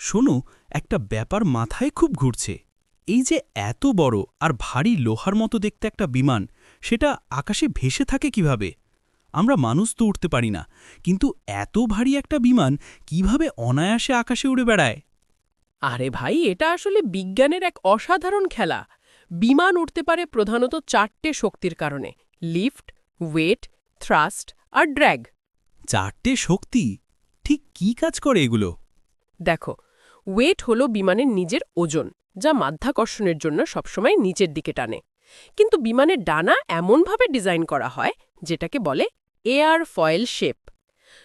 শোনো একটা ব্যাপার মাথায় খুব ঘুরছে। এই যে এত বড় আর ভারী লোহার মতো দেখতে একটা বিমান সেটা আকাশে ভেসে থাকে কীভাবে? আমরা মানুষ তো উঠতে পারি না কিন্তু এত ভারী একটা বিমান কীভাবে অনায়াসে আকাশে উড়ে বেড়ায়? আরে ভাই এটা আসলে বিজ্ঞানের এক অসাধারণ খেলা। বিমান উঠতে পারে প্রধানত চারটে শক্তির কারণে লিফট ওয়েট থ্রাস্ট আর ড্র্যাগ। চারটে শক্তি? ঠিক কি কাজ করে এগুলো? দেখো ওয়েট হলো বিমানের নিজের ওজন, যা মাধ্যাকর্ষণের জন্য সবসময় নিচের দিকে টানে। কিন্তু বিমানের ডানা এমনভাবে ডিজাইন করা হয়, যেটাকে বলে এয়ার ফয়েল শেপ।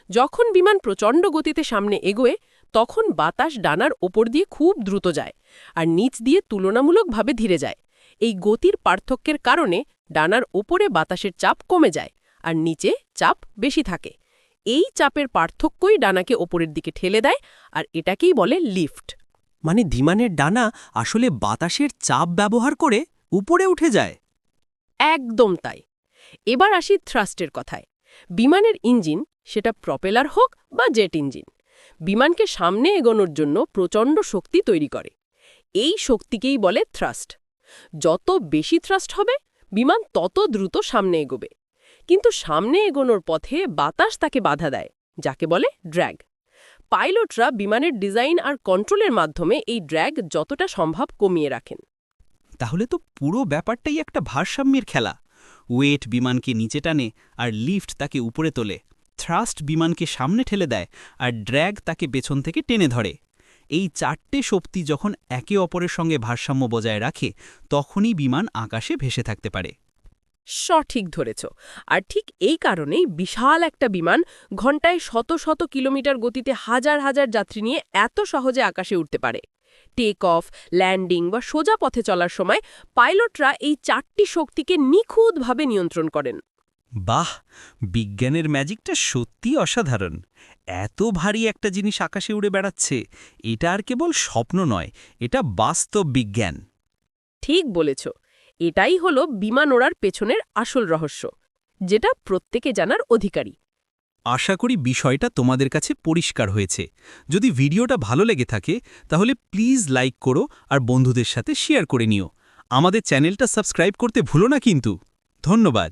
যখন বিমান প্রচণ্ড গতিতে সামনে এগোয়, তখন বাতাস ডানার ওপর দিয়ে খুব দ্রুত যায় আর নিচ দিয়ে তুলনামূলকভাবে ধীরে যায়। এই গতির পার্থক্যের কারণে ডানার ওপরে বাতাসের চাপ কমে যায় আর নিচে চাপ বেশি থাকে। এই চাপের পার্থক্যই ডানাকে ওপরের দিকে ঠেলে দেয় আর এটাকেই বলে লিফট। মানে ধিমানের ডানা আসলে বাতাসের চাপ ব্যবহার করে উপরে উঠে যায়। একদম তাই। এবার আসি থ্রাস্টের কথায়। বিমানের ইঞ্জিন সেটা প্রপেলার হোক বা জেট ইঞ্জিন বিমানকে সামনে এগোনোর জন্য প্রচণ্ড শক্তি তৈরি করে। এই শক্তিকেই বলে থ্রাস্ট। যত বেশি থ্রাস্ট হবে বিমান তত দ্রুত সামনে এগোবে। কিন্তু সামনে এগোনোর পথে বাতাস তাকে বাধা দেয়, যাকে বলে ড্র্যাগ। পাইলটরা বিমানের ডিজাইন আর কন্ট্রোলের মাধ্যমে এই ড্র্যাগ যতটা সম্ভব কমিয়ে রাখেন। তাহলে তো পুরো ব্যাপারটাই একটা ভারসাম্যের খেলা। ওয়েট বিমানকে নিচে টানে আর লিফট তাকে উপরে তোলে। থ্রাস্ট বিমানকে সামনে ঠেলে দেয় আর ড্র্যাগ তাকে পেছন থেকে টেনে ধরে। এই চারটে শক্তি যখন একে অপরের সঙ্গে ভারসাম্য বজায় রাখে, তখনই বিমান আকাশে ভেসে থাকতে পারে। সঠিক ধরেছ। আর ঠিক এই কারণেই বিশাল একটা বিমান ঘন্টায় শত শত কিলোমিটার গতিতে হাজার হাজার যাত্রী নিয়ে এত সহজে আকাশে উঠতে পারে। টেক অফ ল্যান্ডিং বা সোজা পথে চলার সময় পাইলটরা এই চারটি শক্তিকে নিখুঁতভাবে নিয়ন্ত্রণ করেন। বাহ! বিজ্ঞানের ম্যাজিকটা সত্যি অসাধারণ। এত ভারী একটা জিনিস আকাশে উড়ে বেড়াচ্ছে এটা আর কেবল স্বপ্ন নয় এটা বাস্তব বিজ্ঞান। ঠিক বলেছ। এটাই হলো বিমান ওড়ার পেছনের আসল রহস্য, যেটা প্রত্যেকে জানার অধিকারী। আশা করি বিষয়টা তোমাদের কাছে পরিষ্কার হয়েছে। যদি ভিডিওটা ভালো লেগে থাকে, তাহলে প্লিজ লাইক করো আর বন্ধুদের সাথে শেয়ার করে নিও। আমাদের চ্যানেলটা সাবস্ক্রাইব করতে ভুলো না কিন্তু। ধন্যবাদ।